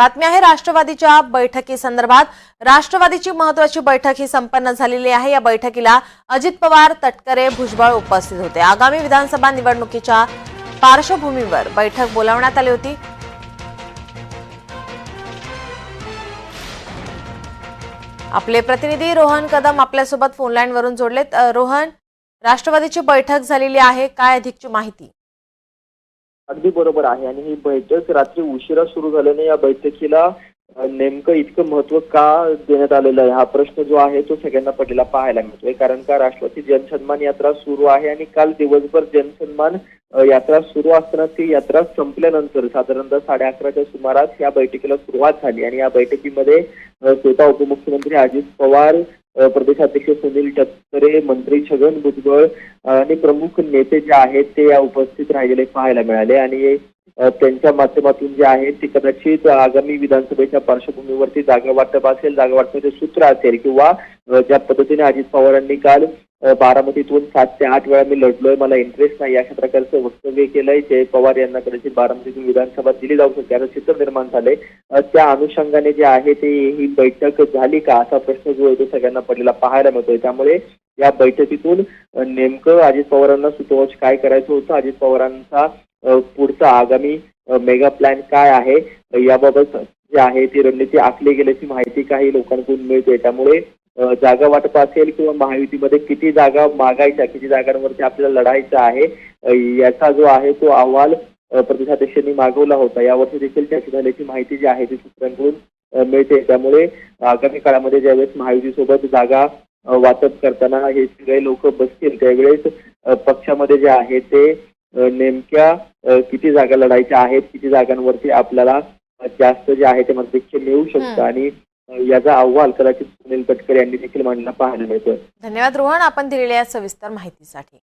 बातमी आहे राष्ट्रवादीच्या बैठकी संदर्भात राष्ट्रवादीची महत्वाची बैठक ही संपन्न झालेली आहे. या बैठकीला अजित पवार तटकरे भुजबळ उपस्थित होते. आगामी विधानसभा निवडणुकीच्या पार्श्वभूमीवर बैठक बोलावण्यात आली होती. आपले प्रतिनिधी रोहन कदम आपल्यासोबत फोनलाईनवरून जोडलेत. रोहन राष्ट्रवादीची बैठक झालेली आहे. काय अधिकची माहिती? अगदी बरोबर आहे. आणि ही बैठक रात्री उशिरा सुरू झाल्याने या बैठकीला नेमकं इतकं महत्त्व का देण्यात आलेलं आहे? हा प्रश्न जो आहे तो सगळ्यांना पडलेला पाहायला मिळतोय. कारण का राष्ट्रवादी जनसन्मान यात्रा सुरू आहे आणि काल दिवसभर जनसन्मान यात्रा सुरू असताना ती यात्रा संपल्यानंतर साधारणतः साडे अकराच्या सुमारास या बैठकीला सुरुवात झाली. आणि या बैठकीमध्ये स्वतः उपमुख्यमंत्री अजित पवार प्रदेशाध्यक्ष सुनील तटकरे मंत्री छगन भुजबळ आणि प्रमुख नेते जे आहेत ते या उपस्थित राहिलेले पाहायला मिळाले. आणि त्यांच्या माध्यमातून जे आहे ते कदाचित आगामी विधानसभेच्या पार्श्वभूमीवरती जागा वाटप असेल जागा वाटपाचे सूत्र असेल किंवा ज्या पद्धतीने अजित पवारांनी काल बारामतीतून सात ते आठ वेळा मी लढलोय. मला इंटरेस्ट नाही. अशा प्रकारचं वक्तव्य केलंय. जय पवार यांना कदाचित बारामतीतून विधानसभा दिली जाऊ शकते. असं चित्र निर्माण झालंय. त्या अनुषंगाने जे आहे ते ही बैठक झाली का असा प्रश्न जो आहे तो सगळ्यांना पडलेला पाहायला मिळतोय. त्यामुळे या बैठकीतून नेमकं अजित पवारांना सुतोवाच काय करायचं होतं? अजित पवारांचा पुढचा आगामी मेगा प्लॅन काय आहे? याबाबत जे आहे ती रणनीती आखली गेल्याची माहिती काही लोकांकडून मिळते. त्यामुळे जागा वाटप असेल किंवा महायुतीमध्ये किती जागा मागायच्या किती जागांवरती आपल्याला लढायचं आहे याचा जो आहे तो अहवाल प्रदेशाध्यक्षांनी मागवला होता यावरती देखील चर्चा झाल्याची माहिती जी आहे ती सूत्रांकडून मिळते त्यामुळे आगामी काळामध्ये ज्यावेळेस महायुतीसोबत जागा वाटप करताना हे सगळे लोक बसतील त्यावेळेस पक्षामध्ये जे आहे ते नेमक्या किती जागा लढायच्या आहेत किती जागांवरती आपल्याला जास्त जे आहे ते मताधिक्य मिळू शकतं. आणि याचा अहवाल कदाचित सुनील तटकरे यांनी देखील मांडला पाहायला मिळतोय. धन्यवाद रोहन आपण दिलेल्या या सविस्तर माहितीसाठी.